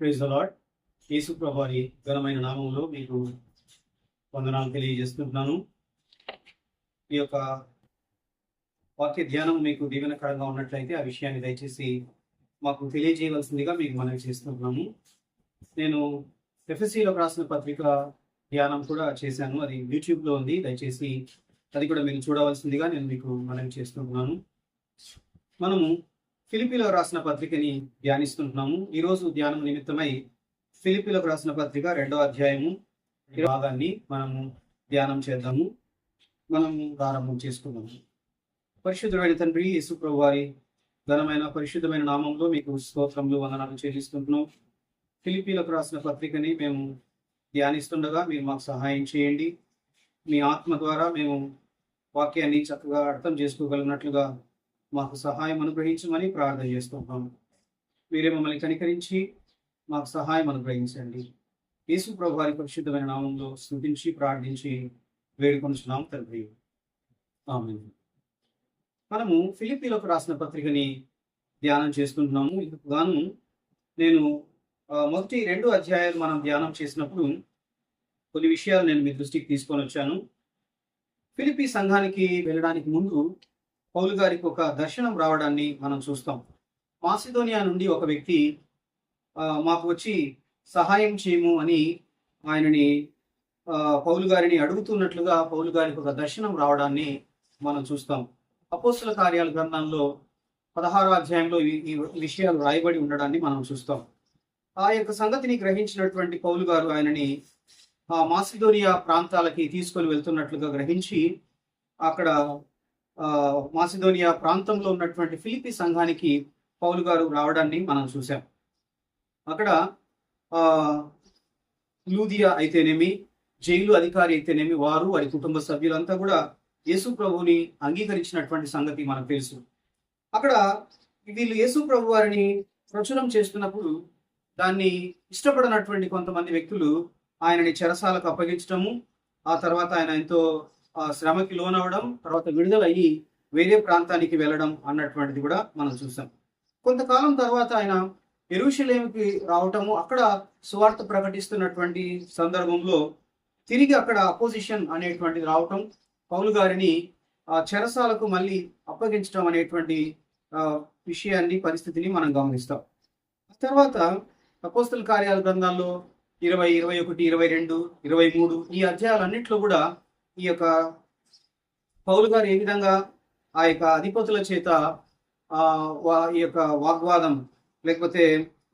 Praise అలాడ్ యేసు ప్రభారి ఘనమైన నామంలో మీకు వందనాలు తెలియజేస్తున్నాను ఈ యొక్క వాక్య ధ్యానం మీకు దీవెనకరంగా ఉన్నట్లయితే ఆ విషయాన్ని దయచేసి మాకు తెలియజేయవలసిందిగా మీకు మనవి చేస్తున్నాము. నేను ఎఫ్ఎస్సిలో రాసిన పత్రిక ధ్యానం కూడా చేశాను. అది యూట్యూబ్లో ఉంది. దయచేసి అది కూడా మీరు చూడవలసిందిగా నేను మీకు మనవి చేస్తున్నాను. మనము ఫిలిపిలో రాసిన పత్రికని ధ్యానిస్తున్నాము. ఈరోజు ధ్యానం నిమిత్తమై ఫిలిపిలకు రాసిన పత్రిక రెండో అధ్యాయము భాగాన్ని మనము ధ్యానం చేద్దాము. మనము ప్రారంభం చేసుకుందాము పరిశుద్ధమైన తండ్రి యేసు ప్రభు వారి ఘనమైన పరిశుద్ధమైన నామంలో మీకు స్తోత్రములు వందనాలు చెల్లిస్తుంటున్నాం ఫిలిపీలకు రాసిన పత్రికని మేము ధ్యానిస్తుండగా మీరు మాకు సహాయం చేయండి. మీ ఆత్మ ద్వారా మేము వాక్యాన్ని చక్కగా అర్థం చేసుకోగలిగినట్లుగా మాకు సహాయం అనుగ్రహించమని ప్రార్థన చేస్తున్నాం. మీరే మమ్మల్ని కనికరించి మాకు సహాయం అనుగ్రహించండి. యేసు ప్రభు వారి పరిశుద్ధమైన నామంలో స్థుతించి ప్రార్థించి వేడుకొంచున్నాం తండ్రి. మనము ఫిలిపీలకు రాసిన పత్రికని ధ్యానం చేసుకుంటున్నాము ఇందుకు గాను నేను మొదటి రెండు అధ్యాయాలు మనం ధ్యానం చేసినప్పుడు కొన్ని విషయాలు నేను మీ దృష్టికి తీసుకొని వచ్చాను. ఫిలిపి సంఘానికి వెళ్ళడానికి ముందు పౌలు గారికి ఒక దర్శనం రావడాన్ని మనం చూస్తాం. మాసిదోనియా నుండి ఒక వ్యక్తి మాకు వచ్చి సహాయం చేయము అని ఆయనని పౌలు గారిని అడుగుతున్నట్లుగా పౌలు గారికి ఒక దర్శనం రావడాన్ని మనం చూస్తాం. అపోస్తుల కార్యాల గ్రంథంలో పదహారో అధ్యాయంలో ఈ విషయాలు రాయబడి ఉండడాన్ని మనం చూస్తాం. ఆ యొక్క సంగతిని గ్రహించినటువంటి పౌలు గారు ఆయనని ఆ మాసిదోనియా ప్రాంతాలకి తీసుకొని వెళ్తున్నట్లుగా గ్రహించి అక్కడ మాసిదోనియా ప్రాంతంలో ఉన్నటువంటి ఫిలిపి సంఘానికి పౌలు గారు రావడాన్ని మనం చూసాం అక్కడ ఆ లూదియా అయితేనేమి జైలు అధికారి అయితేనేమి వారు వారి కుటుంబ సభ్యులంతా కూడా యేసు ప్రభుని అంగీకరించినటువంటి సంగతి మనకు తెలుసు. అక్కడ వీళ్ళు యేసు ప్రభు వారిని ప్రచురం చేస్తున్నప్పుడు దాన్ని ఇష్టపడనటువంటి కొంతమంది వ్యక్తులు ఆయనని చెరసాలకు అప్పగించడము ఆ తర్వాత ఆయన ఎంతో శ్రమకి లోనవడం తర్వాత విడుదలయ్యి వేరే ప్రాంతానికి వెళ్ళడం అన్నటువంటిది కూడా మనం చూసాం. కొంతకాలం తర్వాత ఆయన ఎరుషలేమికి రావటము అక్కడ సువార్త ప్రకటిస్తున్నటువంటి సందర్భంలో తిరిగి అక్కడ అపోజిషన్ అనేటువంటిది రావటం పౌలు గారిని ఆ చెరసాలకు మళ్ళీ అప్పగించడం అనేటువంటి విషయాన్ని పరిస్థితిని మనం గమనిస్తాం. ఆ తర్వాత అపోస్తుల కార్యాల గ్రంథాల్లో ఇరవై ఇరవై ఒకటి ఇరవై రెండు ఇరవై మూడు ఈ అధ్యాయాలన్నింటిలో కూడా ఈ యొక్క పౌలు గారు ఏ విధంగా ఆ యొక్క అధిపతుల చేత ఆ వా- ఈ యొక్క వాగ్వాదం లేకపోతే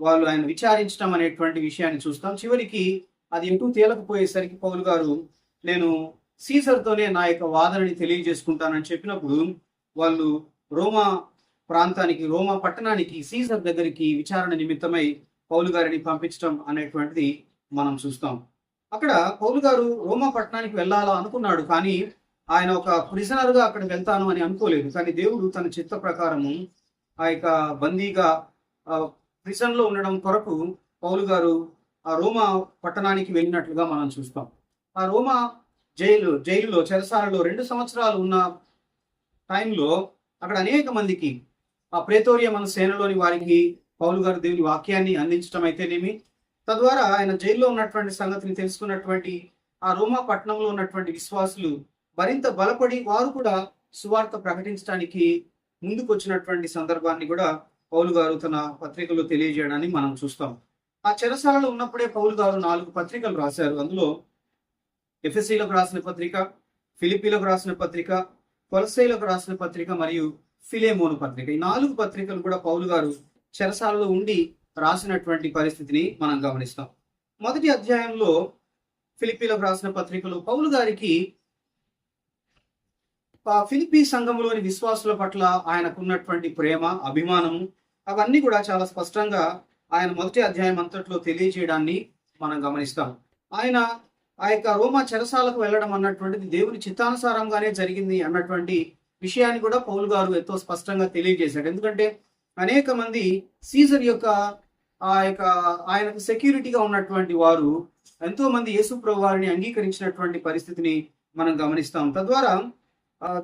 వాళ్ళు ఆయన విచారించడం అనేటువంటి విషయాన్ని చూస్తాం. చివరికి అది ఎటు తేలకపోయేసరికి పౌలు గారు నేను సీజర్తోనే నా యొక్క వాదనని తెలియజేసుకుంటానని చెప్పినప్పుడు వాళ్ళు రోమా ప్రాంతానికి రోమా పట్టణానికి సీజర్ దగ్గరికి విచారణ నిమిత్తమై పౌలు గారిని పంపించడం అనేటువంటిది మనం చూస్తాం. అక్కడ పౌలు గారు రోమా పట్టణానికి వెళ్ళాలా అనుకున్నాడు కానీ ఆయన ఒక ప్రిజనర్గా అక్కడ వెళ్తాను అని అనుకోలేదు. కానీ దేవుడు తన చిత్త ప్రకారము ఆ యొక్క బందీగా ప్రిజన్లో ఉండడం కొరకు పౌలు గారు ఆ రోమా పట్టణానికి వెళ్ళినట్లుగా మనం చూస్తాం. ఆ రోమా జైలు జైలులో చెరసాలలో రెండు సంవత్సరాలు ఉన్న టైంలో అక్కడ అనేక మందికి ఆ ప్రేతోరియం మన సేనలోని వారికి పౌలు గారు దేవుని వాక్యాన్ని అందించడం అయితేనేమి తద్వారా ఆయన జైల్లో ఉన్నటువంటి సంగతిని తెలుసుకున్నటువంటి ఆ రోమా పట్టణంలో ఉన్నటువంటి విశ్వాసులు మరింత బలపడి వారు కూడా సువార్త ప్రకటించడానికి ముందుకు వచ్చినటువంటి సందర్భాన్ని కూడా పౌలు గారు తన పత్రికలో తెలియజేయడాన్ని మనం చూస్తాం. ఆ చెరసాలలో ఉన్నప్పుడే పౌలు గారు నాలుగు పత్రికలు రాశారు. అందులో ఎఫ్ఎస్సీలకు రాసిన పత్రిక ఫిలిపీలకు రాసిన పత్రిక కొలసైలకు రాసిన పత్రిక మరియు ఫిలేమోను పత్రిక. ఈ నాలుగు పత్రికలు కూడా పౌలు గారు చెరసాలలో ఉండి రాసినటువంటి పరిస్థితిని మనం గమనిస్తాం. మొదటి అధ్యాయంలో ఫిలిపీలకు రాసిన పత్రికలు పౌలు గారికి ఫిలిపీ సంఘంలోని విశ్వాసుల పట్ల ఆయనకున్నటువంటి ప్రేమ అభిమానము అవన్నీ కూడా చాలా స్పష్టంగా ఆయన మొదటి అధ్యాయం అంతట్లో తెలియజేయడాన్ని మనం గమనిస్తాం. ఆయన ఆ యొక్క రోమా చెరసాలకు వెళ్ళడం అన్నటువంటిది దేవుని చిత్తానుసారంగానే జరిగింది అన్నటువంటి విషయాన్ని కూడా పౌలు గారు ఎంతో స్పష్టంగా తెలియజేశాడు ఎందుకంటే అనేక మంది సీజర్ యొక్క ఆ యొక్క ఆయనకు సెక్యూరిటీగా ఉన్నటువంటి వారు ఎంతో మంది యేసు వారిని అంగీకరించినటువంటి పరిస్థితిని మనం గమనిస్తాం. తద్వారా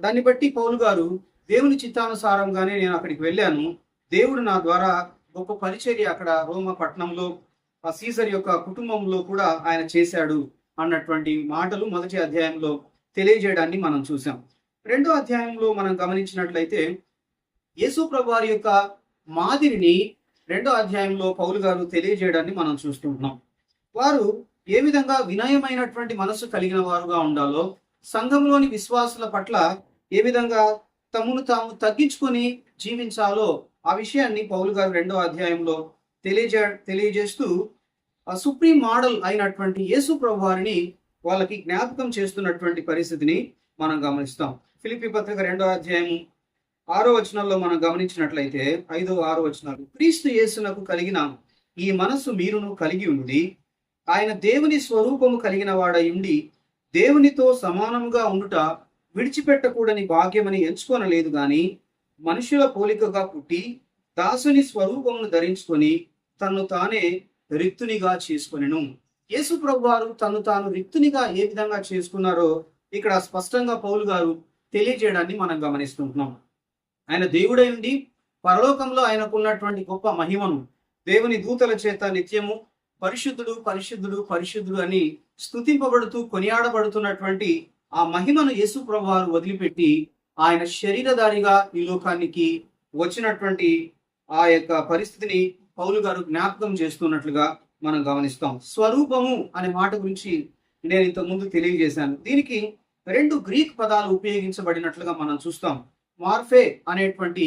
దాన్ని బట్టి పౌలు గారు దేవుని చిత్తానుసారంగానే నేను అక్కడికి వెళ్ళాను. దేవుడు నా ద్వారా గొప్ప పరిచర్య అక్కడ రోమ పట్టణంలో ఆ సీజర్ యొక్క కుటుంబంలో కూడా ఆయన చేశాడు అన్నటువంటి మాటలు మొదటి అధ్యాయంలో తెలియజేయడాన్ని మనం చూసాం రెండో అధ్యాయంలో మనం గమనించినట్లయితే యేసు ప్రభు వారి యొక్క మాదిరిని రెండో అధ్యాయంలో పౌలు గారు తెలియజేయడాన్ని మనం చూస్తుంటున్నాం వారు ఏ విధంగా వినయమైనటువంటి మనసు కలిగిన వారుగా ఉండాలో సంఘంలోని విశ్వాసుల పట్ల ఏ విధంగా తమను తాము తగ్గించుకొని జీవించాలో ఆ విషయాన్ని పౌలు గారు రెండో అధ్యాయంలో తెలియజే తెలియజేస్తూ ఆ సుప్రీం మోడల్ అయినటువంటి యేసు ప్రభు వారిని వాళ్ళకి జ్ఞాపకం చేస్తున్నటువంటి పరిస్థితిని మనం గమనిస్తాం. ఫిలిపి పత్రిక రెండో అధ్యాయం ఆరో వచనంలో మనం గమనించినట్లయితే ఐదో ఆరో వచనాలు క్రీస్తు యేసునకు కలిగిన ఈ మనస్సు మీరును కలిగి ఉండి ఆయన దేవుని స్వరూపము కలిగిన వాడై ఉండి దేవునితో సమానముగా ఉండుట విడిచిపెట్టకూడని భాగ్యమని ఎంచుకొనలేదు గాని మనుషుల పోలికగా పుట్టి దాసుని స్వరూపమును ధరించుకొని తను తానే రిక్తునిగా చేసుకొనెను. యేసు ప్రభు వారు తను తాను రిక్తునిగా ఏ విధంగా చేసుకున్నారో ఇక్కడ స్పష్టంగా పౌలు గారు తెలియజేయడాన్ని మనం గమనిస్తుంటున్నాం ఆయన దేవుడై ఉండి పరలోకంలో ఆయనకున్నటువంటి గొప్ప మహిమను దేవుని దూతల చేత నిత్యము పరిశుద్ధుడు పరిశుద్ధుడు పరిశుద్ధుడు అని స్తుతింపబడుతూ కొనియాడబడుతున్నటువంటి ఆ మహిమను యేసు ప్రభువారు వదిలిపెట్టి ఆయన శరీరధారిగా ఈ లోకానికి వచ్చినటువంటి ఆ యొక్క పరిస్థితిని పౌలు గారు జ్ఞాపకం చేస్తున్నట్లుగా మనం గమనిస్తాం. స్వరూపము అనే మాట గురించి నేను ఇంతకు ముందు తెలియజేశాను. దీనికి రెండు గ్రీక్ పదాలు ఉపయోగించబడినట్లుగా మనం చూస్తాం. మార్ఫే అనేటువంటి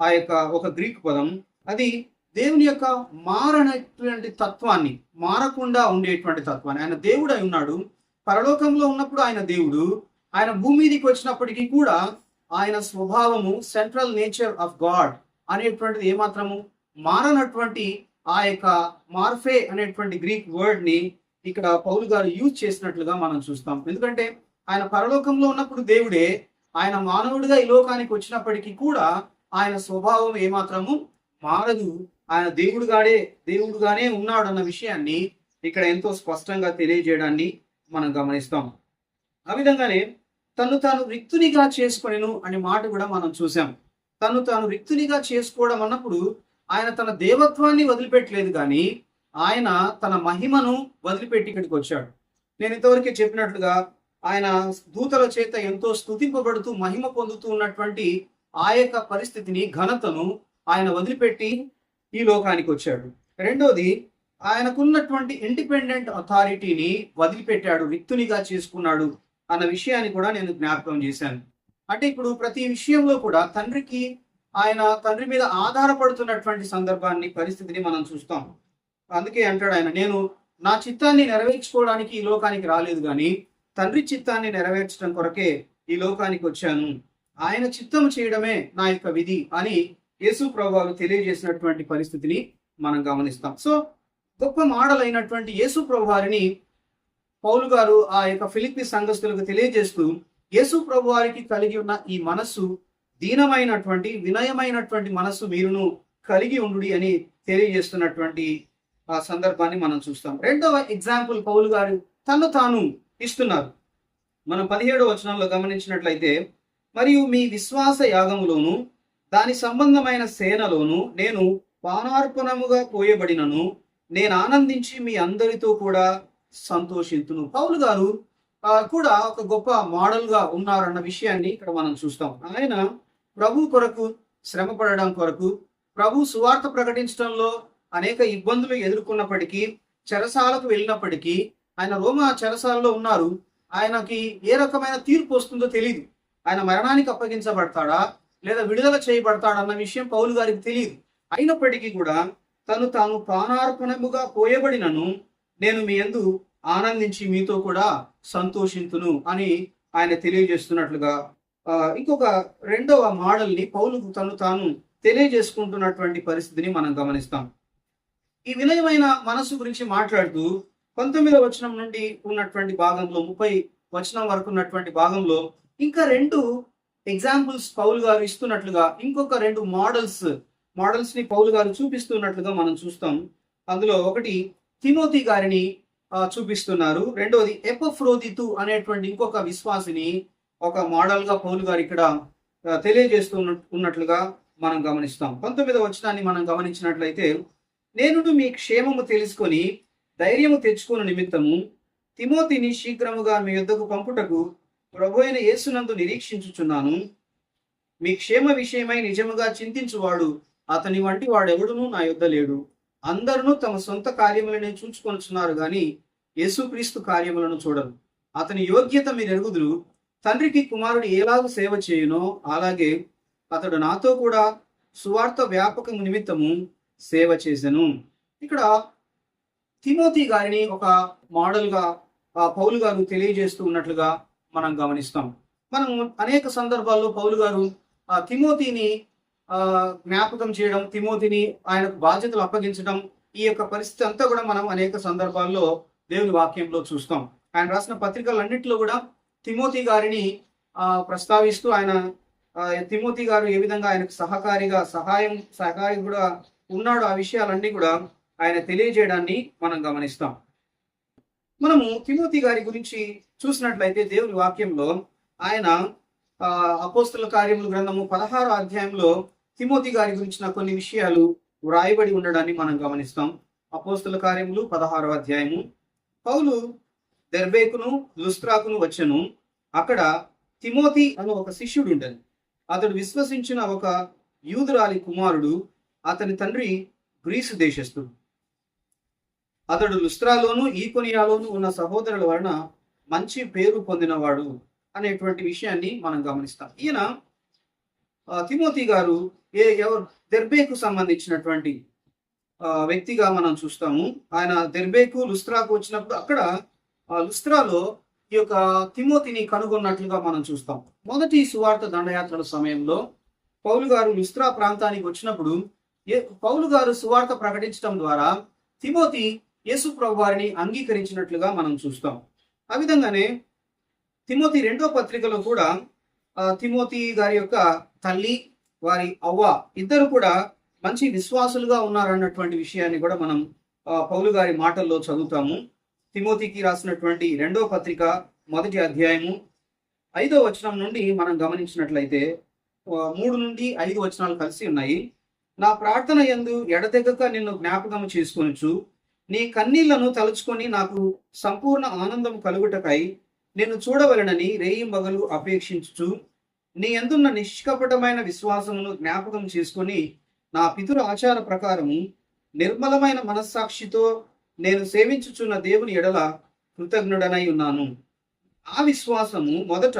ఆ యొక్క ఒక గ్రీక్ పదం. అది దేవుని యొక్క మారనటువంటి తత్వాన్ని మారకుండా ఉండేటువంటి తత్వాన్ని. ఆయన దేవుడు అయి ఉన్నాడు. పరలోకంలో ఉన్నప్పుడు ఆయన దేవుడు. ఆయన భూమి మీదకి వచ్చినప్పటికీ కూడా ఆయన స్వభావము సెంట్రల్ నేచర్ ఆఫ్ గాడ్ అనేటువంటిది ఏమాత్రము మారనటువంటి ఆ యొక్క మార్ఫే అనేటువంటి గ్రీక్ వర్డ్ని ఇక్కడ పౌలు గారు యూజ్ చేసినట్లుగా మనం చూస్తాం. ఎందుకంటే ఆయన పరలోకంలో ఉన్నప్పుడు దేవుడే ఆయన మానవుడిగా ఈ లోకానికి వచ్చినప్పటికీ కూడా ఆయన స్వభావం ఏమాత్రము మారదు. ఆయన దేవుడుగాడే దేవుడుగానే ఉన్నాడు అన్న విషయాన్ని ఇక్కడ ఎంతో స్పష్టంగా తెలియజేయడాన్ని మనం గమనిస్తాం. ఆ విధంగానే తను తాను రిక్తునిగా చేసుకొనెను అనే మాట కూడా మనం చూసాం తను తాను రిక్తునిగా చేసుకోవడం అన్నప్పుడు ఆయన తన దేవత్వాన్ని వదిలిపెట్టలేదు కానీ ఆయన తన మహిమను వదిలిపెట్టి ఇక్కడికి వచ్చాడు. నేను ఇంతవరకే చెప్పినట్లుగా ఆయన దూతల చేత ఎంతో స్తుతింపబడుతూ మహిమ పొందుతూ ఉన్నటువంటి ఆ యొక్క పరిస్థితిని ఘనతను ఆయన వదిలిపెట్టి ఈ లోకానికి వచ్చాడు. రెండోది ఆయనకున్నటువంటి ఇండిపెండెంట్ అథారిటీని వదిలిపెట్టాడు రిక్తునిగా చేసుకున్నాడు అన్న విషయాన్ని కూడా నేను జ్ఞాపకం చేశాను. అంటే ఇప్పుడు ప్రతి విషయంలో కూడా తండ్రికి ఆయన తండ్రి మీద ఆధారపడుతున్నటువంటి సందర్భాన్ని పరిస్థితిని మనం చూస్తాం. అందుకే అంటాడు ఆయన నేను నా చిత్తాన్ని నెరవేర్చుకోవడానికి ఈ లోకానికి రాలేదు కానీ తండ్రి చిత్తాన్ని నెరవేర్చడం కొరకే ఈ లోకానికి వచ్చాను. ఆయన చిత్తం చేయడమే నా యొక్క విధి అని యేసు ప్రభావాలు తెలియజేసినటువంటి పరిస్థితిని మనం గమనిస్తాం. సో గొప్ప మాడలైనటువంటి అయినటువంటి యేసు ప్రభువారిని పౌలు గారు ఆ యొక్క ఫిలిపి సంఘస్థులకు తెలియజేస్తూ యేసు ప్రభువారికి కలిగి ఉన్న ఈ మనస్సు దీనమైనటువంటి వినయమైనటువంటి మనస్సు మీరును కలిగి ఉండు అని తెలియజేస్తున్నటువంటి ఆ సందర్భాన్ని మనం చూస్తాం. రెండవ ఎగ్జాంపుల్ పౌలు గారు తను తాను ఇస్తున్నారు. మనం పదిహేడు వచనంలో గమనించినట్లయితే మరియు మీ విశ్వాస యాగములోను దాని సంబంధమైన సేనలోను నేను పానార్పణముగా పోయబడినను నేను ఆనందించి మీ అందరితో కూడా సంతోషితును. పౌలు గారు కూడా ఒక గొప్ప మోడల్గా ఉన్నారన్న విషయాన్ని ఇక్కడ మనం చూస్తాం. ఆయన ప్రభు కొరకు శ్రమ పడడం కొరకు ప్రభు సువార్త ప్రకటించడంలో అనేక ఇబ్బందులు ఎదుర్కొన్నప్పటికీ చెరసాలకు వెళ్ళినప్పటికీ ఆయన రోమా చెరసాలలో ఉన్నారు. ఆయనకి ఏ రకమైన తీర్పు వస్తుందో తెలియదు ఆయన మరణానికి అప్పగించబడతాడా? లేదా విడుదల చేయబడతాడా అన్న విషయం పౌలు గారికి తెలియదు అయినప్పటికీ కూడా తను తాను ప్రాణార్పణముగా పోయబడినను నేను మీ యందు ఆనందించి మీతో కూడా సంతోషింతును అని ఆయన తెలియజేస్తున్నట్లుగా ఆ, ఇంకొక రెండవ మోడల్ని పౌలుకు తను తాను తెలియజేసుకుంటున్నటువంటి పరిస్థితిని మనం గమనిస్తాం. ఈ వినయమైన మనస్సు గురించి మాట్లాడుతూ పంతొమ్మిదవ వచనం నుండి ఉన్నటువంటి భాగంలో ముప్పై వచనం వరకు ఉన్నటువంటి భాగంలో ఇంకా రెండు ఎగ్జాంపుల్స్ పౌలు గారు ఇస్తున్నట్లుగా ఇంకొక రెండు మోడల్స్ మోడల్స్ని పౌలు గారు చూపిస్తున్నట్లుగా మనం చూస్తాం. అందులో ఒకటి తిమోతి గారిని చూపిస్తున్నారు. రెండవది ఎపఫ్రోదితు అనేటువంటి ఇంకొక విశ్వాసిని ఒక మోడల్గా పౌలు గారు ఇక్కడ తెలియజేస్తూ ఉన్నట్లుగా మనం గమనిస్తాం. పంతొమ్మిదవ వచనాన్ని మనం గమనించినట్లయితే నేను మీ క్షేమము తెలుసుకొని ధైర్యము తెచ్చుకున్న నిమిత్తము తిమోతిని శీఘ్రముగా మీ యుద్ధకు పంపుటకు ప్రభు అయిన యేసునందు నిరీక్షించుచున్నాను. మీ క్షేమ విషయమై నిజముగా చింతించువాడు అతని వంటి వాడెవడునూ నా యొద్ద లేడు. అందరూ తమ సొంత కార్యములనే చూచుకొనుచున్నారు గాని యేసుక్రీస్తు కార్యములను చూడరు. అతని యోగ్యత మీరు ఎరుగుదురు తండ్రికి కుమారుడు ఎలాగూ సేవ చేయునో అలాగే అతడు నాతో కూడా సువార్త వ్యాపకం నిమిత్తము సేవ చేశాను ఇక్కడ తిమోతి గారిని ఒక మోడల్గా ఆ పౌలు గారు తెలియజేస్తూ ఉన్నట్లుగా మనం గమనిస్తాం. మనం అనేక సందర్భాల్లో పౌలు గారు ఆ తిమోతిని ఆ జ్ఞాపకం చేయడం తిమోతిని ఆయనకు బాధ్యతలు అప్పగించడం ఈ యొక్క పరిస్థితి అంతా కూడా మనం అనేక సందర్భాల్లో దేవుని వాక్యంలో చూస్తాం. ఆయన రాసిన పత్రికలన్నింటిలో కూడా తిమోతి గారిని ఆ ప్రస్తావిస్తూ ఆయన తిమోతి గారు ఏ విధంగా ఆయనకు సహకారిగా సహాయం సహకారి కూడా ఉన్నాడు ఆ విషయాలన్నీ కూడా ఆయన తెలియజేయడాన్ని మనం గమనిస్తాం. మనము తిమోతి గారి గురించి చూసినట్లయితే దేవుని వాక్యంలో ఆయన ఆ, అపోస్తల కార్యముల గ్రంథము పదహారు అధ్యాయంలో తిమోతి గారి గురించిన కొన్ని విషయాలు వ్రాయబడి ఉండడాన్ని మనం గమనిస్తాం. అపోస్తుల కార్యములు పదహారో అధ్యాయము. పౌలు దెర్బేకును లుస్త్రాకును వచ్చెను. అక్కడ తిమోతి అనే ఒక శిష్యుడు ఉండను. అతడు విశ్వసించిన ఒక యూదురాలి కుమారుడు అతని తండ్రి గ్రీసు దేశస్థుడు. అతడు లుస్త్రాలోను ఈకొనియాలోను ఉన్న సహోదరుల వలన మంచి పేరు పొందినవాడు అనేటువంటి విషయాన్ని మనం గమనిస్తాం. ఈయన తిమోతి గారు ఏ ఎవరు దెర్బేకు సంబంధించినటువంటి వ్యక్తిగా మనం చూస్తాము. ఆయన దెర్బేకు లుస్త్రాకు వచ్చినప్పుడు అక్కడ లుస్త్రాలో ఈ యొక్క తిమోతిని కనుగొన్నట్లుగా మనం చూస్తాం. మొదటి సువార్త దండయాత్రల సమయంలో పౌలు గారు లుస్త్రా ప్రాంతానికి వచ్చినప్పుడు ఏ పౌలు గారు సువార్త ప్రకటించడం ద్వారా తిమోతి యేసు ప్రభు వారిని అంగీకరించినట్లుగా మనం చూస్తాం. ఆ విధంగానే తిమోతి రెండో పత్రికలో కూడా తిమోతి గారి యొక్క తల్లి వారి అవ్వ ఇద్దరు కూడా మంచి విశ్వాసులుగా ఉన్నారన్నటువంటి విషయాన్ని కూడా మనం పౌలు గారి మాటల్లో చదువుతాము. తిమోతికి రాసినటువంటి రెండో పత్రిక మొదటి అధ్యాయము ఐదో వచనం నుండి మనం గమనించినట్లయితే మూడు నుండి ఐదు వచనాలు కలిసి ఉన్నాయి. నా ప్రార్థన యందు ఎడతెగక నిన్ను జ్ఞాపకం చేసుకొనుచు నీ కన్నీళ్ళను తలుచుకొని నాకు సంపూర్ణ ఆనందం కలుగుటకై నిన్ను చూడవలనని రేయింబగలు అపేక్షించుచు నీ ఎందున్న నిష్కపటమైన విశ్వాసమును జ్ఞాపకం చేసుకొని నా పితుల ఆచార ప్రకారము నిర్మలమైన మనస్సాక్షితో నేను సేవించుచున్న దేవుని ఎడల కృతజ్ఞుడనై ఉన్నాను. ఆ విశ్వాసము మొదట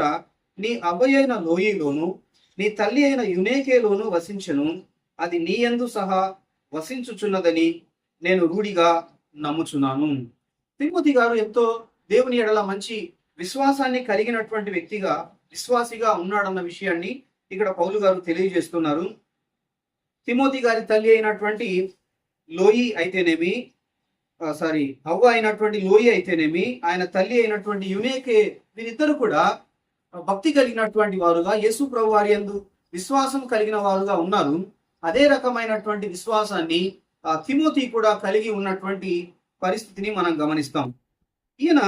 నీ అవ్వయైన లోయలోను నీ తల్లి అయిన యునేకేలోను వసించను. అది నీ యందు సహా వసించుచున్నదని నేను రూఢిగా నమ్ముచున్నాను. తిరుమతి గారు ఎంతో దేవుని ఎడల మంచి విశ్వాసాన్ని కలిగినటువంటి వ్యక్తిగా విశ్వాసిగా ఉన్నాడన్న విషయాన్ని ఇక్కడ పౌలు గారు తెలియజేస్తున్నారు. తిమోతి గారి తల్లి అయినటువంటి లోయి అయితేనేమి సారీ అవ్వ అయినటువంటి లోయి అయితేనేమి ఆయన తల్లి అయినటువంటి యునేకే వీరిద్దరు కూడా భక్తి కలిగినటువంటి వారుగా యేసు ప్రభు వారి యందు విశ్వాసం కలిగిన వారుగా ఉన్నారు. అదే రకమైనటువంటి విశ్వాసాన్ని తిమోతి కూడా కలిగి ఉన్నటువంటి పరిస్థితిని మనం గమనిస్తాం. ఈయన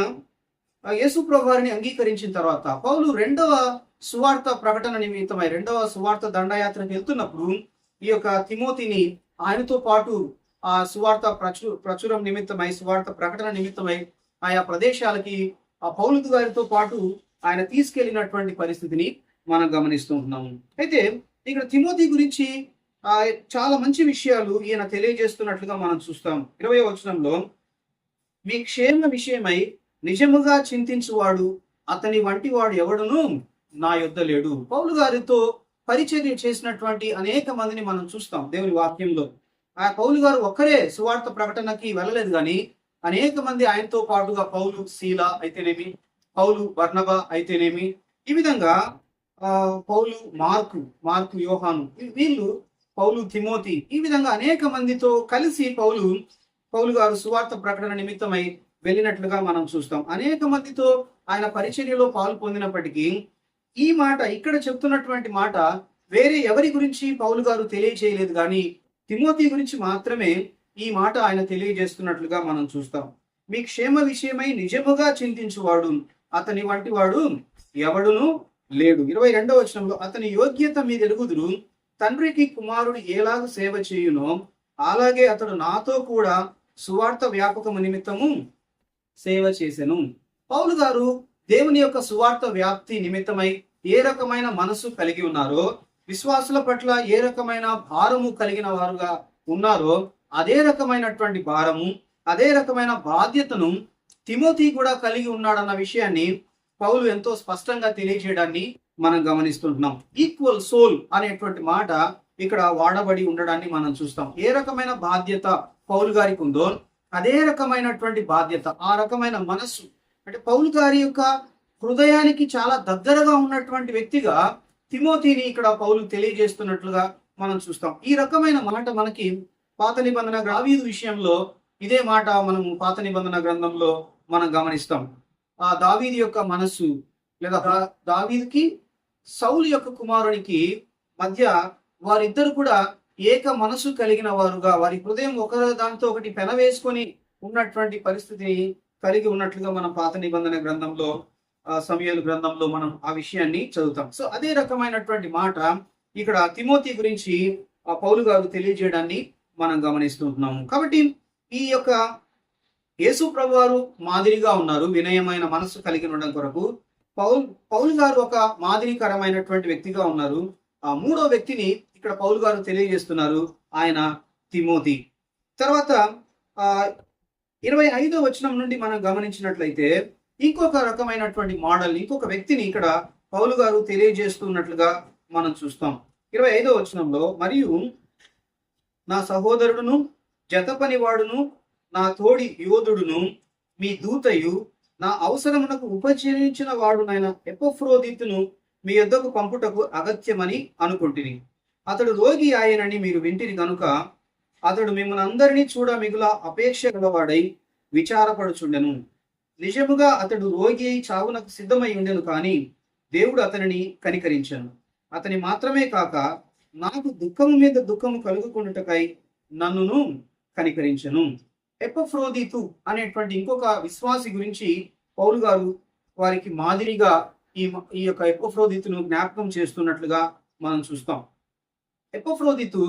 ఆ, యేసు అంగీకరించిన తర్వాత పౌలు రెండవ సువార్త ప్రకటన నిమిత్తమై రెండవ సువార్త దండయాత్రకు వెళ్తున్నప్పుడు ఈ యొక్క తిమోతిని ఆయనతో పాటు ఆ సువార్త ప్రచు ప్రచురం నిమిత్తమై సువార్త ప్రకటన నిమిత్తమై ఆయా ప్రదేశాలకి ఆ పౌలు గారితో పాటు ఆయన తీసుకెళ్ళినటువంటి పరిస్థితిని మనం గమనిస్తూ ఉన్నాము. అయితే ఇక్కడ తిమోతి గురించి చాలా మంచి విషయాలు ఈయన తెలియజేస్తున్నట్లుగా మనం చూస్తాం. ఇరవై వచనంలో మీ క్షేమ విషయమై నిజముగా చింతించువాడు అతని వంటి వాడు ఎవడును నా యొద్ద లేడు. పౌలు గారితో పరిచర్య చేసినటువంటి అనేక మందిని మనం చూస్తాం దేవుని వాక్యంలో. ఆ పౌలు గారు ఒక్కరే సువార్త ప్రకటనకి వెళ్ళలేదు కానీ అనేక మంది ఆయనతో పాటుగా పౌలు శీల అయితేనేమి పౌలు వర్ణభ అయితేనేమి ఈ విధంగా ఆ, పౌలు మార్కు మార్కు యోహాను వీళ్ళు పౌలు తిమోతి ఈ విధంగా అనేక మందితో కలిసి పౌలు పౌలు గారు సువార్త ప్రకటన నిమిత్తమై వెళ్ళినట్లుగా మనం చూస్తాం. అనేక మందితో ఆయన పరిచర్యలో పాలు పొందినప్పటికీ ఈ మాట ఇక్కడ చెప్తున్నటువంటి మాట వేరే ఎవరి గురించి పౌలు గారు తెలియచేయలేదు కానీ తిమోతి గురించి మాత్రమే ఈ మాట ఆయన తెలియజేస్తున్నట్లుగా మనం చూస్తాం. మీ క్షేమ విషయమై నిజముగా చింతించువాడు అతని వంటి వాడు ఎవడును లేడు. ఇరవై రెండవ వచనంలో అతని యోగ్యత మీద ఎరుగుదురు తండ్రికి కుమారుడు ఎలాగ సేవ చేయునో అలాగే అతడు నాతో కూడా సువార్త వ్యాపకము నిమిత్తము సేవ చేశాను పౌలు గారు దేవుని యొక్క సువార్త వ్యాప్తి నిమిత్తమై ఏ రకమైన మనసు కలిగి ఉన్నారో విశ్వాసుల పట్ల ఏ రకమైన భారము కలిగిన వారుగా ఉన్నారో అదే రకమైనటువంటి భారము అదే రకమైన బాధ్యతను తిమోతి కూడా కలిగి ఉన్నాడన్న విషయాన్ని పౌలు ఎంతో స్పష్టంగా తెలియజేయడాన్ని మనం గమనిస్తుంటున్నాం. ఈక్వల్ సోల్ అనేటువంటి మాట ఇక్కడ వాడబడి ఉండడాన్ని మనం చూస్తాం. ఏ రకమైన బాధ్యత పౌలు గారికి ఉందో అదే రకమైనటువంటి బాధ్యత ఆ రకమైన మనస్సు. అంటే పౌలు గారి యొక్క హృదయానికి చాలా దగ్గరగా ఉన్నటువంటి వ్యక్తిగా తిమోతిని ఇక్కడ పౌలు తెలియజేస్తున్నట్లుగా మనం చూస్తాం. ఈ రకమైన మాట మనకి పాత నిబంధన గ్రావీదు విషయంలో ఇదే మాట మనం పాత నిబంధన గ్రంథంలో మనం గమనిస్తాం. ఆ దావీది యొక్క మనస్సు లేదా దావీదికి సౌలు యొక్క కుమారునికి మధ్య వారిద్దరు కూడా ఏక మనసు కలిగిన వారుగా వారి హృదయం ఒకరి దానితో ఒకటి పెనవేసుకొని ఉన్నటువంటి పరిస్థితిని కలిగి ఉన్నట్లుగా మనం పాత నిబంధన గ్రంథంలో ఆ సమయాల గ్రంథంలో మనం ఆ విషయాన్ని చదువుతాం. సో అదే రకమైనటువంటి మాట ఇక్కడ తిమోతి గురించి పౌలు గారు తెలియజేయడాన్ని మనం గమనిస్తుంటున్నాము కాబట్టి ఈ యొక్క యేసు ప్రభు వారు మాదిరిగా ఉన్నారు వినయమైన మనసు కలిగి ఉండడం కొరకు. పౌల్ పౌలు గారు ఒక మాదిరికరమైనటువంటి వ్యక్తిగా ఉన్నారు. ఆ మూడో వ్యక్తిని ఇక్కడ పౌల్ గారు తెలియజేస్తున్నారు ఆయన తిమోతి. తర్వాత ఇరవై ఐదో వచనం నుండి మనం గమనించినట్లయితే ఇంకొక రకమైనటువంటి మోడల్ ఇంకొక వ్యక్తిని ఇక్కడ పౌలు గారు తెలియజేస్తున్నట్లుగా మనం చూస్తాం. ఇరవై ఐదో వచనంలో మరియు నా సహోదరుడును జత పనివాడును నా తోడి యోధుడును మీ దూతయు నా అవసరమునకు ఉపచరించిన వాడునైన ఎపోఫ్రోదితును మీ యొద్దకు పంపుటకు అగత్యమని అనుకుంటుని. అతడు రోగి ఆయనని మీరు వింటిని కనుక అతడు మిమ్మల్ని అందరినీ చూడ మిగుల అపేక్ష గలవాడై విచారపడుచుండెను. నిజముగా అతడు రోగి అయి చావునకు సిద్ధమై ఉండెను కానీ దేవుడు అతనిని కనికరించాను. అతని మాత్రమే కాక నాకు దుఃఖము మీద దుఃఖము కలుగుకుండుటకై నన్నును కనికరించను. ఎపఫ్రోదితు అనేటువంటి ఇంకొక విశ్వాసి గురించి పౌలు గారు వారికి మాదిరిగా ఈ ఈ యొక్క ఎపఫ్రోదితును జ్ఞాపకం చేస్తున్నట్లుగా మనం చూస్తాం. ఎపఫ్రోదితు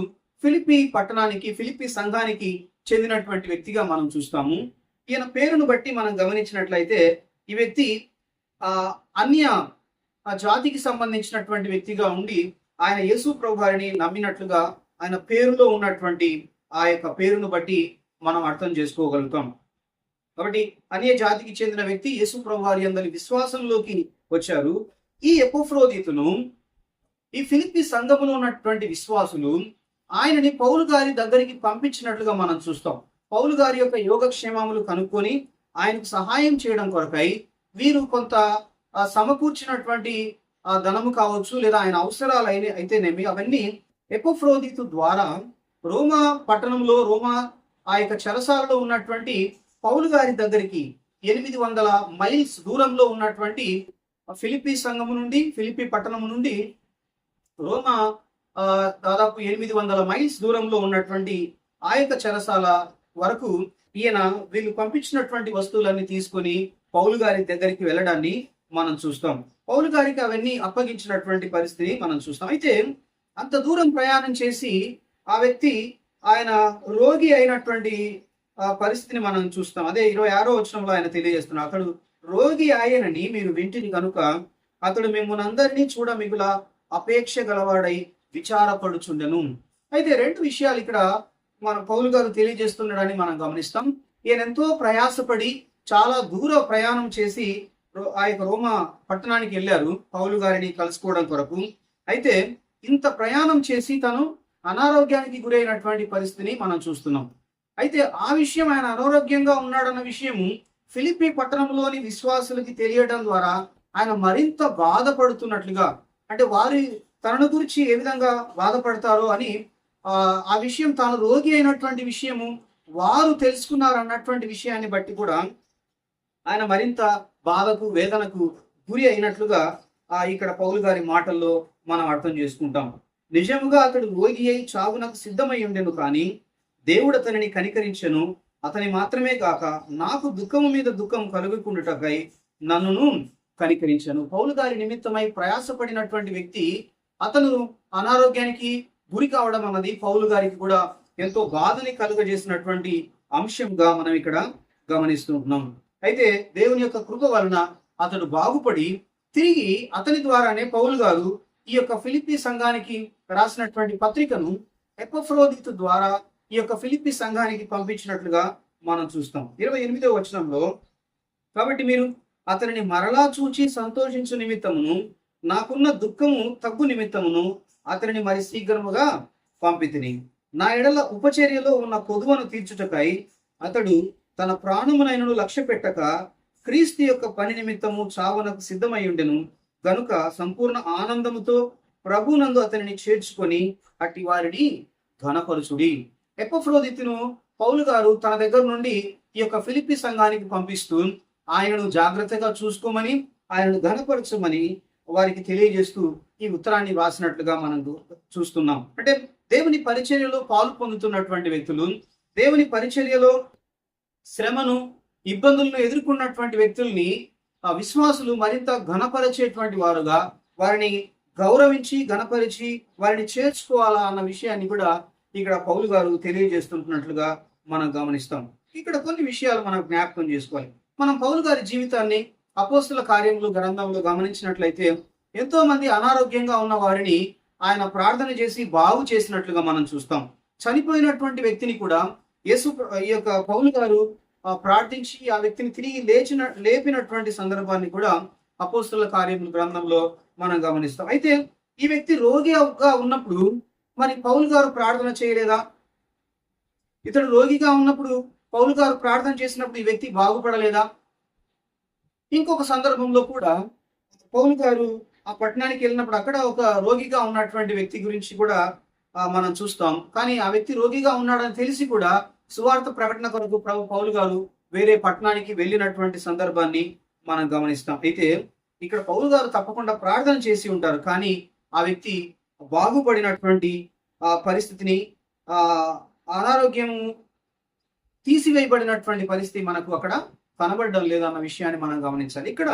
ఫిలిపి పట్టణానికి ఫిలిపి సంఘానికి చెందినటువంటి వ్యక్తిగా మనం చూస్తాము. ఈయన పేరును బట్టి మనం గమనించినట్లయితే ఈ వ్యక్తి ఆ అన్య ఆ జాతికి సంబంధించినటువంటి వ్యక్తిగా ఉండి ఆయన యేసు ప్రభు వారిని నమ్మినట్లుగా ఆయన పేరులో ఉన్నటువంటి ఆ యొక్క పేరును బట్టి మనం అర్థం చేసుకోగలుగుతాం. కాబట్టి అనే జాతికి చెందిన వ్యక్తి యేసు ప్రభు వారి అందరి విశ్వాసంలోకి వచ్చారు. ఈ ఎపోఫ్రోదితును ఈ ఫిలిప్పి సంఘములో ఉన్నటువంటి విశ్వాసులు ఆయనని పౌలు గారి దగ్గరికి పంపించినట్లుగా మనం చూస్తాం. పౌలు గారి యొక్క యోగక్షేమములు కనుక్కొని ఆయనకు సహాయం చేయడం కొరకై వీరు కొంత సమకూర్చినటువంటి ఆ, ధనము కావచ్చు లేదా ఆయన అవసరాలు అయితేనేమి అవన్నీ ఎపోఫ్రోదితు ద్వారా రోమా పట్టణంలో రోమా ఆ యొక్క చెరసాలలో ఉన్నటువంటి పౌలు గారి దగ్గరికి ఎనిమిది వందల మైల్స్ దూరంలో ఉన్నటువంటి ఫిలిపి సంఘము నుండి ఫిలిపి పట్టణము నుండి రోమా దాదాపు ఎనిమిది వందల మైల్స్ దూరంలో ఉన్నటువంటి ఆ యొక్క చెరసాల వరకు ఈయన వీళ్ళు పంపించినటువంటి వస్తువులన్నీ తీసుకొని పౌలు గారి దగ్గరికి వెళ్ళడాన్ని మనం చూస్తాం. పౌలు గారికి అవన్నీ అప్పగించినటువంటి పరిస్థితి మనం చూస్తాం. అయితే అంత దూరం ప్రయాణం చేసి ఆ వ్యక్తి ఆయన రోగి అయినటువంటి పరిస్థితిని మనం చూస్తాం. అదే ఇరవై ఆరో వచనంలో ఆయన తెలియజేస్తున్నాం అతడు రోగి ఆయనని మీరు వింటిని కనుక అతడు మిమ్మల్ని అందరినీ చూడ మిగుల అపేక్ష గలవాడై విచారపడుచుండెను. అయితే రెండు విషయాలు ఇక్కడ మన పౌలు గారు తెలియజేస్తున్నాడని మనం గమనిస్తాం. ఈయన ఎంతో ప్రయాసపడి చాలా దూర ప్రయాణం చేసి రో- ఆ యొక్క రోమా పట్టణానికి వెళ్ళారు పౌలు గారిని కలుసుకోవడం కొరకు. అయితే ఇంత ప్రయాణం చేసి తను అనారోగ్యానికి గురైనటువంటి పరిస్థితిని మనం చూస్తున్నాం. అయితే ఆ విషయం ఆయన అనారోగ్యంగా ఉన్నాడన్న విషయము ఫిలిప్పి పట్టణంలోని విశ్వాసులకి తెలియడం ద్వారా ఆయన మరింత బాధపడుతున్నట్లుగా అంటే వారి తనను గురించి ఏ విధంగా బాధపడతారో అని ఆ విషయం తాను రోగి అయినటువంటి విషయము వారు తెలుసుకున్నారు అన్నటువంటి విషయాన్ని బట్టి కూడా ఆయన మరింత బాధకు వేదనకు గురి అయినట్లుగా ఇక్కడ పౌలు గారి మాటల్లో మనం అర్థం చేసుకుంటాం. నిజముగా అతడు రోగి అయి చావునకు సిద్ధమై ఉండెను కానీ దేవుడు అతనిని కనికరించెను. అతని మాత్రమే కాక నాకు దుఃఖము మీద దుఃఖం కలుగుకుండుటకై నన్నును కనికరించను. పౌలు గారి నిమిత్తమై ప్రయాసపడినటువంటి వ్యక్తి అతను అనారోగ్యానికి గురి కావడం అన్నది పౌలు గారికి కూడా ఎంతో బాధని కలుగజేసినటువంటి అంశంగా మనం ఇక్కడ గమనిస్తున్నాం అయితే దేవుని యొక్క కృప వలన అతడు బాగుపడి తిరిగి అతని ద్వారానే పౌలు గారు ఈ యొక్క ఫిలిప్పి సంఘానికి రాసినటువంటి పత్రికను ఎపఫ్రోదితు ద్వారా ఈ యొక్క ఫిలిప్పి సంఘానికి పంపించినట్లుగా మనం చూస్తాం. ఇరవై ఎనిమిదవ వచనంలో కాబట్టి మీరు అతనిని మరలా చూచి సంతోషించు నిమిత్తమును నాకున్న దుఃఖము తగ్గు నిమిత్తమును అతనిని మరి శీఘ్రముగా పంపితిని. నా ఎడల ఉపచర్యలో ఉన్న కొదువను తీర్చుటకై అతడు తన ప్రాణమునైనను లక్ష్య పెట్టక క్రీస్తు యొక్క పని నిమిత్తము చావునకు సిద్ధమై ఉండెను. గనుక సంపూర్ణ ఆనందముతో ప్రభునందు అతనిని చేర్చుకొని అట్టి వారిని ఘనపరుచుడి ఎపఫ్రోదితును పౌలు గారు తన దగ్గర నుండి ఈ యొక్క ఫిలిపి సంఘానికి పంపిస్తూ ఆయనను జాగ్రత్తగా చూసుకోమని ఆయనను ఘనపరచమని వారికి తెలియజేస్తూ ఈ ఉత్తరాన్ని రాసినట్లుగా మనం చూస్తున్నాం. అంటే దేవుని పరిచర్యలో పాలు పొందుతున్నటువంటి వ్యక్తులు దేవుని పరిచర్యలో శ్రమను ఇబ్బందులను ఎదుర్కొన్నటువంటి వ్యక్తుల్ని విశ్వాసులు మరింత ఘనపరిచేటువంటి వారుగా వారిని గౌరవించి ఘనపరిచి వారిని చేర్చుకోవాలా అన్న విషయాన్ని కూడా ఇక్కడ పౌలు గారు తెలియజేస్తుంటున్నట్లుగా మనం గమనిస్తాం. ఇక్కడ కొన్ని విషయాలు మనం జ్ఞాపకం చేసుకోవాలి. మనం పౌలు గారి జీవితాన్ని అపోస్తుల కార్యములు గ్రంథంలో గమనించినట్లయితే ఎంతో మంది అనారోగ్యంగా ఉన్న వారిని ఆయన ప్రార్థన చేసి బాగు చేసినట్లుగా మనం చూస్తాం. చనిపోయినటువంటి వ్యక్తిని కూడా యేసు ఈ యొక్క పౌలు గారు ప్రార్థించి ఆ వ్యక్తిని తిరిగి లేచిన లేపినటువంటి సందర్భాన్ని కూడా అపోస్తుల కార్యముల గ్రంథంలో మనం గమనిస్తాం. అయితే ఈ వ్యక్తి రోగిగా ఉన్నప్పుడు మరి పౌలు గారు ప్రార్థన చేయలేదా? ఇతడు రోగిగా ఉన్నప్పుడు పౌలు గారు ప్రార్థన చేసినప్పుడు ఈ వ్యక్తి బాగుపడలేదా? ఇంకొక సందర్భంలో కూడా పౌలు గారు ఆ పట్టణానికి వెళ్ళినప్పుడు అక్కడ ఒక రోగిగా ఉన్నటువంటి వ్యక్తి గురించి కూడా మనం చూస్తాం. కానీ ఆ వ్యక్తి రోగిగా ఉన్నాడని తెలిసి కూడా సువార్త ప్రకటన కొరకు ప్రభు పౌలు గారు వేరే పట్టణానికి వెళ్ళినటువంటి సందర్భాన్ని మనం గమనిస్తాం. అయితే ఇక్కడ పౌలు గారు తప్పకుండా ప్రార్థన చేసి ఉంటారు. కానీ ఆ వ్యక్తి బాగుపడినటువంటి ఆ పరిస్థితిని ఆ అనారోగ్యం తీసివేయబడినటువంటి పరిస్థితి మనకు అక్కడ కనబడడం లేదన్న విషయాన్ని మనం గమనించాలి. ఇక్కడ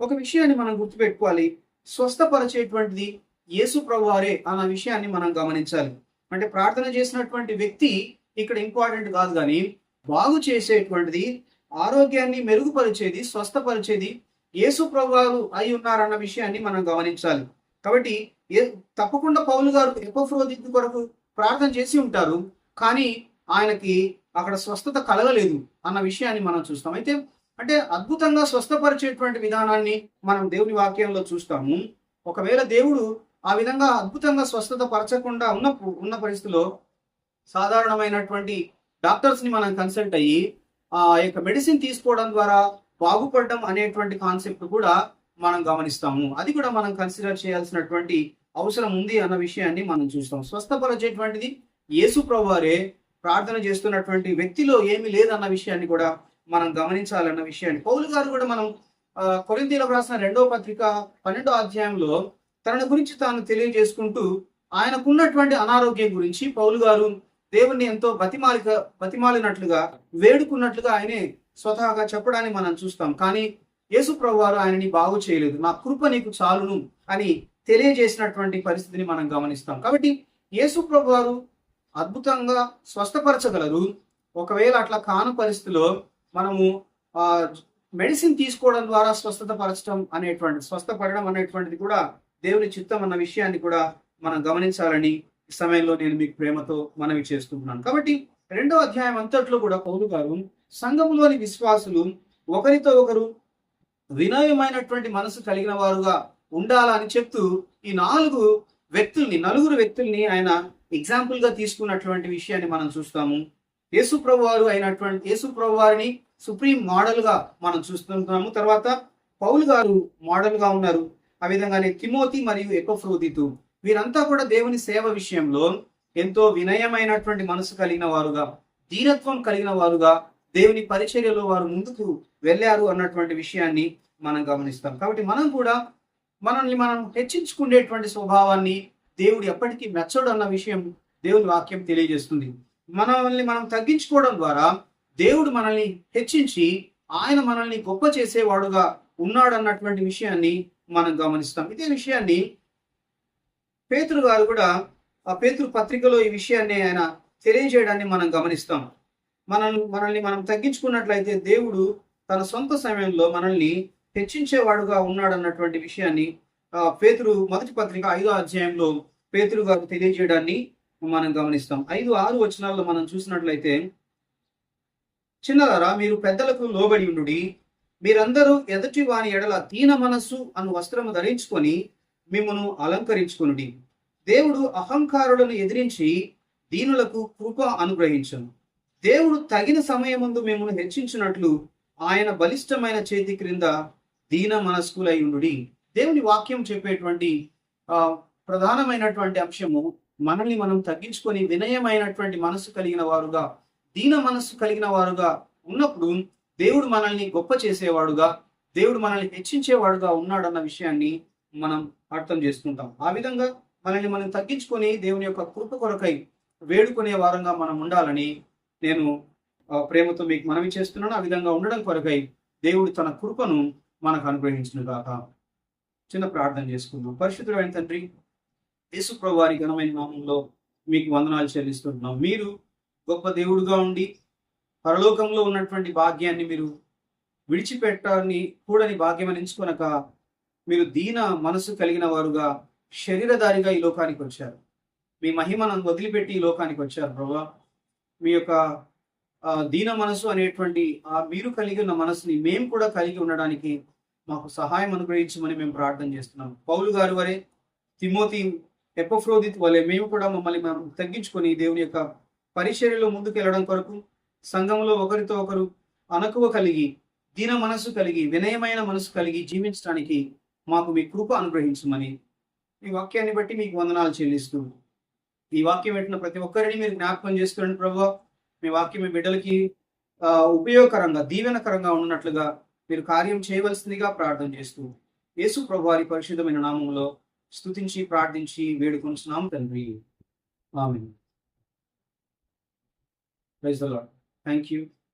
ఒక విషయాన్ని మనం గుర్తుపెట్టుకోవాలి. స్వస్థపరచేటువంటిది యేసు ప్రభువారే అన్న విషయాన్ని మనం గమనించాలి. అంటే ప్రార్థన చేసినటువంటి వ్యక్తి ఇక్కడ ఇంపార్టెంట్ కాదు కానీ బాగు చేసేటువంటిది ఆరోగ్యాన్ని మెరుగుపరిచేది స్వస్థపరిచేది యేసు ప్రభువారు అయి ఉన్నారన్న విషయాన్ని మనం గమనించాలి. కాబట్టి ఏ- తప్పకుండా పౌలు గారు ఎపోఫ్రోదిత్ కొరకు ప్రార్థన చేసి ఉంటారు కానీ ఆయనకి అక్కడ స్వస్థత కలగలేదు అన్న విషయాన్ని మనం చూస్తాం. అయితే అంటే అద్భుతంగా స్వస్థపరిచేటువంటి విధానాన్ని మనం దేవుని వాక్యంలో చూస్తాము. ఒకవేళ దేవుడు ఆ విధంగా అద్భుతంగా స్వస్థత పరచకుండా ఉన్న ఉన్న పరిస్థితిలో సాధారణమైనటువంటి డాక్టర్స్ని మనం కన్సల్ట్ అయ్యి ఆ యొక్క మెడిసిన్ తీసుకోవడం ద్వారా బాగుపడడం అనేటువంటి కాన్సెప్ట్ కూడా మనం గమనిస్తాము. అది కూడా మనం కన్సిడర్ చేయాల్సినటువంటి అవసరం ఉంది అన్న విషయాన్ని మనం చూస్తాం. స్వస్థపరచేటువంటిది యేసు ప్రభువారే ప్రార్థన చేస్తున్నటువంటి వ్యక్తిలో ఏమీ లేదన్న విషయాన్ని కూడా మనం గమనించాలన్న విషయాన్ని. పౌలు గారు కూడా మనం ఆ, రాసిన రెండో పత్రిక పన్నెండో అధ్యాయంలో తన గురించి తాను తెలియజేసుకుంటూ ఆయనకున్నటువంటి అనారోగ్యం గురించి పౌలు గారు దేవుణ్ణి ఎంతో బతిమాలిక బతిమాలినట్లుగా వేడుకున్నట్లుగా ఆయనే స్వతహాగా చెప్పడాన్ని మనం చూస్తాం. కానీ యేసు వారు ఆయనని బాగు చేయలేదు. నా కృప నీకు చాలును అని తెలియజేసినటువంటి పరిస్థితిని మనం గమనిస్తాం. కాబట్టి యేసు వారు అద్భుతంగా స్వస్థపరచగలరు. ఒకవేళ అట్లా కాని పరిస్థితిలో మనము మెడిసిన్ తీసుకోవడం ద్వారా స్వస్థత పరచడం అనేటువంటి స్వస్థపడడం అనేటువంటిది కూడా దేవుని చిత్తం అన్న విషయాన్ని కూడా మనం గమనించాలని ఈ సమయంలో నేను మీకు ప్రేమతో మనవి చేస్తున్నాను. కాబట్టి రెండో అధ్యాయం అంతట్లో కూడా పౌలు గారు సంఘములోని విశ్వాసులు ఒకరితో ఒకరు వినయమైనటువంటి మనసు కలిగిన వారుగా ఉండాలని చెప్తూ ఈ నాలుగు వ్యక్తుల్ని నలుగురు వ్యక్తుల్ని ఆయన ఎగ్జాంపుల్గా తీసుకున్నటువంటి విషయాన్ని మనం చూస్తాము. యేసు ప్రభు వారు అయినటువంటి యేసు ప్రభు వారిని సుప్రీం మోడల్గా మనం చూస్తున్నాము తర్వాత పౌలు గారు మోడల్గా ఉన్నారు. ఆ విధంగానే తిమోతి మరియు ఎకోఫ్రోదితు వీరంతా కూడా దేవుని సేవ విషయంలో ఎంతో వినయమైనటువంటి మనసు కలిగిన వారుగా ధీరత్వం కలిగిన వారుగా దేవుని పరిచర్యలో వారు ముందుకు వెళ్ళారు అన్నటువంటి విషయాన్ని మనం గమనిస్తాం. కాబట్టి మనం కూడా మనల్ని మనం హెచ్చించుకునేటువంటి స్వభావాన్ని దేవుడు ఎప్పటికీ మెచ్చడు అన్న విషయం దేవుని వాక్యం తెలియజేస్తుంది. మనల్ని మనం తగ్గించుకోవడం ద్వారా దేవుడు మనల్ని హెచ్చించి ఆయన మనల్ని గొప్ప చేసేవాడుగా ఉన్నాడు అన్నటువంటి విషయాన్ని మనం గమనిస్తాం. ఇదే విషయాన్ని పేతురు గారు కూడా ఆ పేతురు పత్రికలో ఈ విషయాన్ని ఆయన తెలియజేయడాన్ని మనం గమనిస్తాం. మనం మనల్ని మనం తగ్గించుకున్నట్లయితే దేవుడు తన సొంత సమయంలో మనల్ని హెచ్చించేవాడుగా ఉన్నాడన్నటువంటి విషయాన్ని ఆ, పేతురు మొదటి పత్రిక ఐదో అధ్యాయంలో పేతురు గారు తెలియజేయడాన్ని మనం గమనిస్తాం. ఐదు ఆరు వచనాల్లో మనం చూసినట్లయితే చిన్నలారా మీరు పెద్దలకు లోబడి ఉండు మీరందరూ ఎదుటి వాని ఎడల దీన మనస్సు అను వస్త్రము ధరించుకొని మిమ్మను అలంకరించుకునుడి. దేవుడు అహంకారులను ఎదిరించి దీనులకు కృప అనుగ్రహించను. దేవుడు తగిన సమయమందు మిమ్మల్ని హెచ్చించినట్లు ఆయన బలిష్టమైన చేతి క్రింద దీన మనస్కులై ఉండుడి. దేవుని వాక్యం చెప్పేటువంటి ఆ ప్రధానమైనటువంటి అంశము మనల్ని మనం తగ్గించుకొని వినయమైనటువంటి మనస్సు కలిగిన వారుగా దీన మనస్సు కలిగిన వారుగా ఉన్నప్పుడు దేవుడు మనల్ని గొప్ప చేసేవాడుగా దేవుడు మనల్ని హెచ్చించేవాడుగా ఉన్నాడన్న విషయాన్ని మనం అర్థం చేసుకుంటాం. ఆ విధంగా మనల్ని మనం తగ్గించుకొని దేవుని యొక్క కృప కొరకై వేడుకునే వారంగా మనం ఉండాలని నేను ప్రేమతో మీకు మనవి చేస్తున్నాను. ఆ విధంగా ఉండడం కొరకై దేవుడు తన కృపను మనకు అనుగ్రహించిన కాక చిన్న ప్రార్థన చేసుకుందాం. పరిశుద్ధుడైన తండ్రి యేసు వారి ఘనమైన నామంలో మీకు వందనాలు చెల్లిస్తున్నాం. మీరు గొప్ప దేవుడుగా ఉండి పరలోకంలో ఉన్నటువంటి భాగ్యాన్ని మీరు విడిచిపెట్టాలని కూడని భాగ్యం ఎంచుకొనక మీరు దీన మనసు కలిగిన వారుగా శరీరధారిగా ఈ లోకానికి వచ్చారు. మీ మహిమను వదిలిపెట్టి ఈ లోకానికి వచ్చారు ప్రభా. మీ యొక్క దీన మనసు అనేటువంటి ఆ మీరు కలిగి ఉన్న మనసుని మేము కూడా కలిగి ఉండడానికి మాకు సహాయం అనుగ్రహించమని మేము ప్రార్థన చేస్తున్నాం. పౌలు గారు వరే తిమోతి ఎపఫ్రోదిత్ వలె మేము కూడా మమ్మల్ని మనం తగ్గించుకొని దేవుని యొక్క పరిచర్యలో ముందుకు వెళ్ళడం కొరకు సంఘంలో ఒకరితో ఒకరు అనకువ కలిగి దీన మనసు కలిగి వినయమైన మనసు కలిగి జీవించడానికి మాకు మీ కృప అనుగ్రహించమని ఈ వాక్యాన్ని బట్టి మీకు వందనాలు చెల్లిస్తూ ఈ వాక్యం పెట్టిన ప్రతి ఒక్కరిని మీరు జ్ఞాపకం చేసుకోండి ప్రభు. మీ వాక్యం మీ బిడ్డలకి ఉపయోగకరంగా దీవెనకరంగా ఉన్నట్లుగా మీరు కార్యం చేయవలసిందిగా ప్రార్థన చేస్తూ యేసు ప్రభు వారి పరిశుద్ధమైన నామంలో స్తుతించి ప్రార్థించి వేడుకొంచున్నాం తండ్రి. ఆమె థ్యాంక్ యూ